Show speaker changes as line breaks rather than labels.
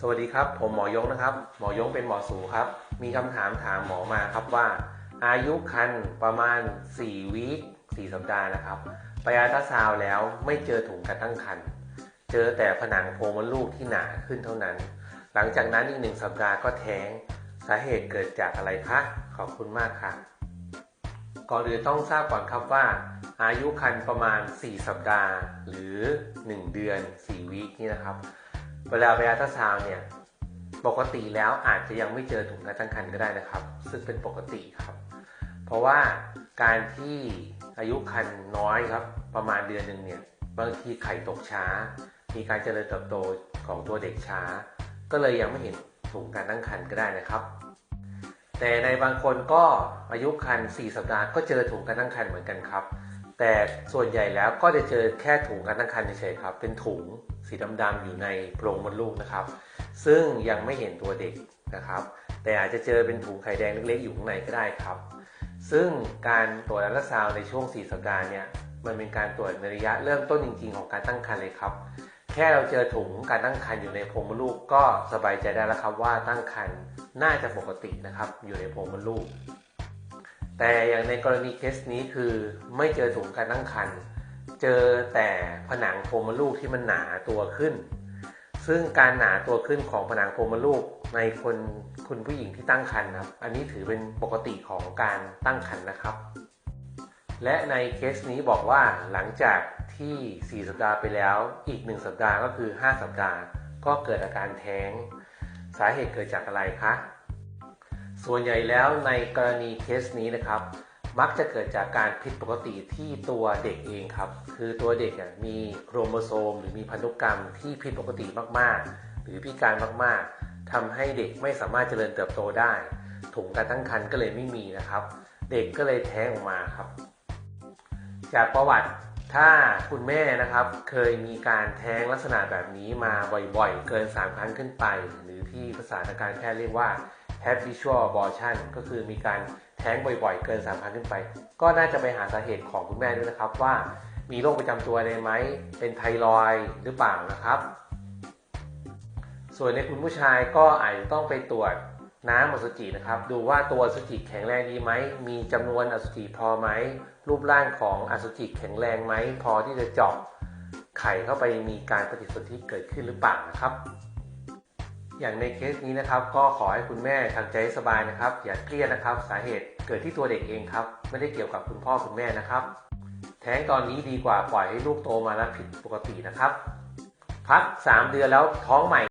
สวัสดีครับ ผมหมอยงนะครับ หมอยงเป็นหมอสูครับ มีคำถามถามหมอมาครับว่า อายุคันประมาณ 4 วีค4สัปดาห์นะครับไปอัลตราซาวแล้วไม่เจอถุงการตั้งครรภ์เจอแต่ผนังโพรงมดลูกที่หนาขึ้นเท่านั้น หลังจากนั้นอีกหนึ่งสัปดาห์ก็แท้งสาเหตุเกิดจากอะไรคะขอบคุณมากค่ะ ก่อนอื่นต้องทราบก่อนครับว่า อายุคันประมาณ 4 สัปดาห์ หรือ 1 เดือน 4 วีคนี่นะครับ เวลาไปอัลตราซาวเนี่ยปกติแล้วอาจจะยังไม่เจอถุงการตั้งครรภ์ก็ได้นะครับ ซึ่งเป็นปกติครับ เพราะว่าการที่อายุคันน้อยครับ ประมาณเดือนหนึ่งเนี่ยบางทีไข่ตกช้า มีการเจริญเติบโตของตัวเด็กช้า ก็เลยยังไม่เห็นถุงการตั้งครรภ์ก็ได้นะครับ แต่ในบางคนก็อายุคัน4สัปดาห์ก็เจอถุงการตั้งครรภ์เหมือนกันครับ แต่ส่วนใหญ่แล้วก็จะเจอแค่ถุงการตั้งครรภ์เฉยๆครับ เป็นถุง สีดำๆอยู่ในโพรงมดลูกนะครับ ซึ่งยังไม่เห็นตัวเด็กนะครับ แต่อาจจะเจอเป็นถุงไข่แดงเล็กๆอยู่ข้างในก็ได้ครับ ซึ่งการตรวจอัลตราซาวในช่วง 4 สัปดาห์เนี่ยมันเป็นการตรวจในระยะเริ่มต้นจริงๆ ของการตั้งครรภ์เลยครับ แค่เราเจอถุงการตั้งครรภ์อยู่ในโพรงมดลูกก็สบายใจได้แล้วครับว่าตั้งครรภ์น่าจะปกตินะครับ อยู่ในโพรงมดลูก แต่อย่างในกรณีเคสนี้คือไม่เจอถุงการตั้งครรภ์ เจอแต่ผนังโพรงมดลูกที่มันหนาตัวขึ้น ซึ่งการหนาตัวขึ้นของผนังโพรงมดลูกในคนคุณผู้หญิงที่ตั้งครรภ์นะครับ อันนี้ถือเป็นปกติของการตั้งครรภ์นะครับ และในเคสนี้บอกว่าหลังจากที่ 4 สัปดาห์ไปแล้วอีก 1 สัปดาห์ก็คือ 5 สัปดาห์ ก็เกิดอาการแท้ง สาเหตุเกิดจากอะไรคะ ส่วนใหญ่แล้วในกรณีเคสนี้นะครับ มักจะเกิดจากการผิดปกติที่ตัวเด็กเองครับ คือตัวเด็กมีโครโมโซม หรือมีพันธุกรรมที่ผิดปกติมากๆ หรือพิการมากๆทำให้เด็กไม่สามารถเจริญเติบโตได้ ถุงการตั้งครรภ์ก็เลยไม่มีนะครับ เด็กก็เลยแท้งออกมาครับ จากประวัติถ้าคุณแม่นะครับเคยมีการแท้งลักษณะแบบนี้มาบ่อยๆ เกิน 3 ครั้งขึ้นไป หรือที่ภาษาทางการแพทย์เรียกว่า habitual abortion ก็คือมีการ ท้งบ่อยๆ เกิน3ครั้งขึ้นไป ก็น่าจะไปหาสาเหตุของคุณแม่ด้วยนะครับ ว่ามีโรคประจำตัวอะไรไหม เป็นไทรอยหรือเปล่านะครับ ส่วนในคุณผู้ชายก็อาจจะต้องไปตรวจน้ำอสุจินะครับ ดูว่าตัวอสุจิแข็งแรงดีไหม มีจำนวนอสุจิพอไหม รูปร่างของอสุจิแข็งแรงไหม พอที่จะเจาะไข่เข้าไปมีการปฏิสนธิเกิดขึ้นหรือเปล่านะครับ อย่างในเคสนี้นะครับ ก็ขอให้คุณแม่ทำใจสบายนะครับ อย่าเครียดนะครับ สาเหตุเกิดที่ตัวเด็กเองครับ ไม่ได้เกี่ยวกับคุณพ่อคุณแม่นะครับ แท้งตอนนี้ดีกว่าปล่อยให้ลูกโตมาแล้วผิดปกตินะครับ พัก 3 เดือนแล้วท้องใหม่